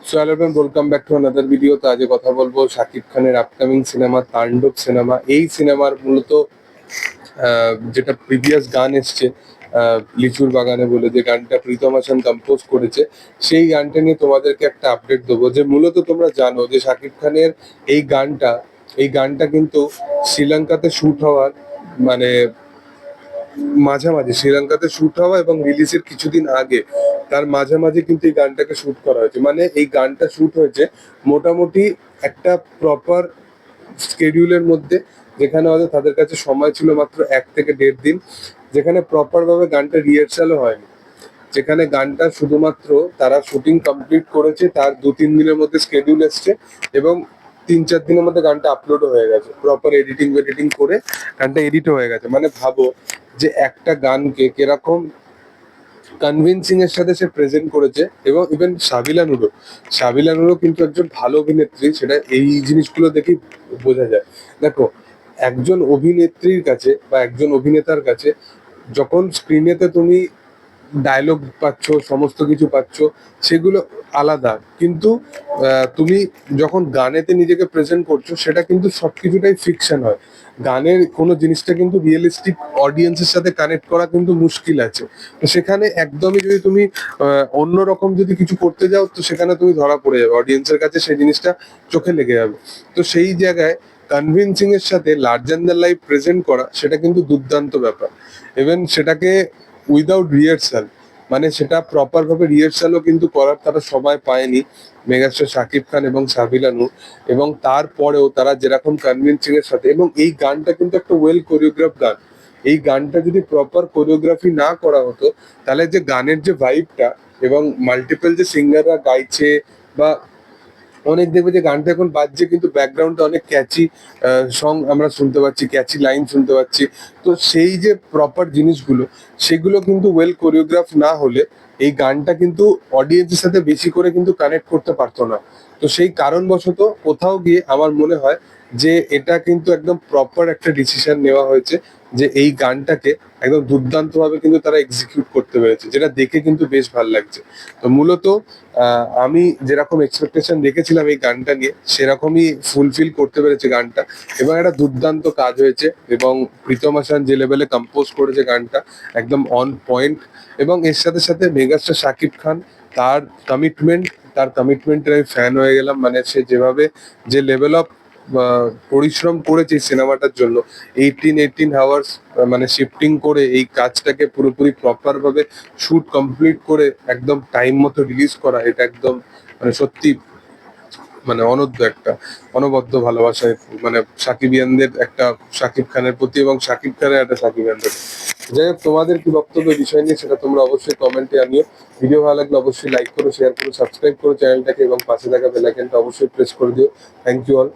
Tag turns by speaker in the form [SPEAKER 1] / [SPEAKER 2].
[SPEAKER 1] So friend welcome back to another video তো আজকে কথা বলব শাকিব খানের আপকামিং সিনেমা তাণ্ডব সিনেমা এই সিনেমার মূলত যেটা প্রিভিয়াস গান এসছে লিচুর বাগানে বলে যে গানটা প্রীতম হাসান কম্পোজ করেছে, সেই গানটা নিয়ে তোমাদেরকে একটা আপডেট দেবো যে মূলত তোমরা জানো যে শাকিব খানের এই গানটা এই গানটা কিন্তু শ্রীলঙ্কাতে শুট হওয়ার মানে মাঝামাঝি, শ্রীলঙ্কাতে শুট হওয়া এবং রিলিজের কিছুদিন আগে তার মাঝামাঝি কিন্তু এই গানটাকে শুট করা হয়েছে। মানে এই গানটা শুট হয়েছে মোটামুটি একটা প্রপার স্কেডিউলের মধ্যে, যেখানে হয়তো তাদের কাছে সময় ছিল মাত্র এক থেকে দেড় দিন, যেখানে প্রপার ভাবে গানটা রিহার্সালও হয়নি। যেখানে গানটা শুধুমাত্র তারা শুটিং কমপ্লিট করেছে, তার দু তিন দিনের মধ্যে স্কেডিউল এসছে এবং তিন চার দিনের মধ্যে গানটা আপলোডও হয়ে গেছে। প্রপার এডিটিং এডিটিং করে গানটা এডিট হয়ে গেছে। মানে ভাবো যে একটা গানকে কীরকম কনভিনসিং এর সাথে সে প্রেজেন্ট করেছে এবং ইভেন সাবিলা নুরো। সাবিলা নুরো কিন্তু একজন ভালো অভিনেত্রী, সেটা এই জিনিসগুলো দেখেই বোঝা যায়। দেখো, একজন অভিনেত্রীর কাছে বা একজন অভিনেতার কাছে যখন স্ক্রিনেতে তুমি ডায়লগ পাচ্ছ সমস্ত কিছু পাচ্ছ সেগুলো আলাদা। কিন্তু তুমি যখন গানেতে নিজেকে প্রেজেন্ট করছ সেটা কিন্তু সবকিছুটাই ফিকশন হয়। গানের কোনো জিনিসটা কিন্তু রিয়েলিস্টিক অডিয়েন্সের সাথে কানেক্ট করা কিন্তু মুশকিল আছে। তো সেখানে একদমই যদি তুমি আহ, অন্যরকম যদি কিছু করতে যাও তো সেখানে তুমি ধরা পড়ে যাবে। অডিয়েন্সের কাছে সেই জিনিসটা চোখে লেগে যাবে। তো সেই জায়গায় কনভিনসিং এর সাথে লার্জার দ্যান লাইফ প্রেজেন্ট করা সেটা কিন্তু দুর্দান্ত ব্যাপার। ইভেন সেটাকে উইদাউট রিহার্সাল মানে সেটা প্রপার ভাবে রিহার্সালও কিন্তু করার তারা সময় পায়নি মেগাস্টার শাকিব খান এবং সাবিলা নূর। এবং তারপরেও তারা যেরকম কনভিনসিং এর সাথে, এবং এই গানটা কিন্তু একটা ওয়েল কোরিওগ্রাফ গান। এই গানটা যদি প্রপার কোরিওগ্রাফি না করা হতো, তাহলে যে গানের যে ভাইবটা এবং মাল্টিপল যে সিঙ্গাররা গাইছে বা অনেক দেখবে যে গানটা এখন বাজছে, কিন্তু ব্যাকগ্রাউন্ডে অনেক ক্যাচি সং আমরা শুনতে পাচ্ছি ক্যাচি লাইন শুনতে পাচ্ছি। তো সেই যে প্রপার জিনিসগুলো, সেগুলো কিন্তু ওয়েল কোরিওগ্রাফ না হলে এই গানটা কিন্তু অডিয়েন্সের সাথে বেশি করে কিন্তু কানেক্ট করতে পারতো না। তো সেই কারণবশত কোথাও গিয়ে আমার মনে হয় যে এটা কিন্তু একদম প্রপার একটা ডিসিশন নেওয়া হয়েছে যে এই গানটাকে একদম দুর্দান্ত ভাবে কিন্তু তারা এক্সিকিউট করতে পেরেছে, যেটা দেখে কিন্তু বেশ ভালো লাগছে। তো মূলত আমি যেরকম এক্সপেকটেশন রেখেছিলাম এই গানটা নিয়ে, সেরকমই ফুলফিল করতে পেরেছে গানটা এবং একটা দুর্দান্ত কাজ হয়েছে এবং প্রীতম হাসান যে লেভেলে কম্পোজ করেছে গানটা, একদম অন পয়েন্ট এবং এর সাথে সাথে মেগাস্টার শাকিব খান। তার কমিটমেন্ট তার কমিটমেন্টের আমি ফ্যান হয়ে গেলাম। মানে সে যেভাবে যে লেভেল অফ পরিশ্রম করেছে সিনেমাটার জন্য এইটিন এইটিন হাওয়ার্স মানে শিফটিং করে এই কাজটাকে পুরোপুরি প্রপার ভাবে শুট কমপ্লিট করে একদম টাইম মতো রিলিজ করা, এটা একদম মানে সত্যি মানে অনদ্য একটা, অনবদ্য ভালোবাসা মানে সাকিবিয়ানদের একটা, সাকিব খানের প্রতি এবং সাকিব খানের একটা সাকিবিয়ানদের। যাই হোক, তোমাদের কি বক্তব্য বিষয় নিয়ে সেটা তোমরা অবশ্যই কমেন্টে আনিও। ভিডিও ভালো লাগলে অবশ্যই লাইক করো শেয়ার করো সাবস্ক্রাইব করো চ্যানেলটাকে এবং পাশে থাকা বেলাইকেনটা অবশ্যই প্রেস করে দিও। Thank you all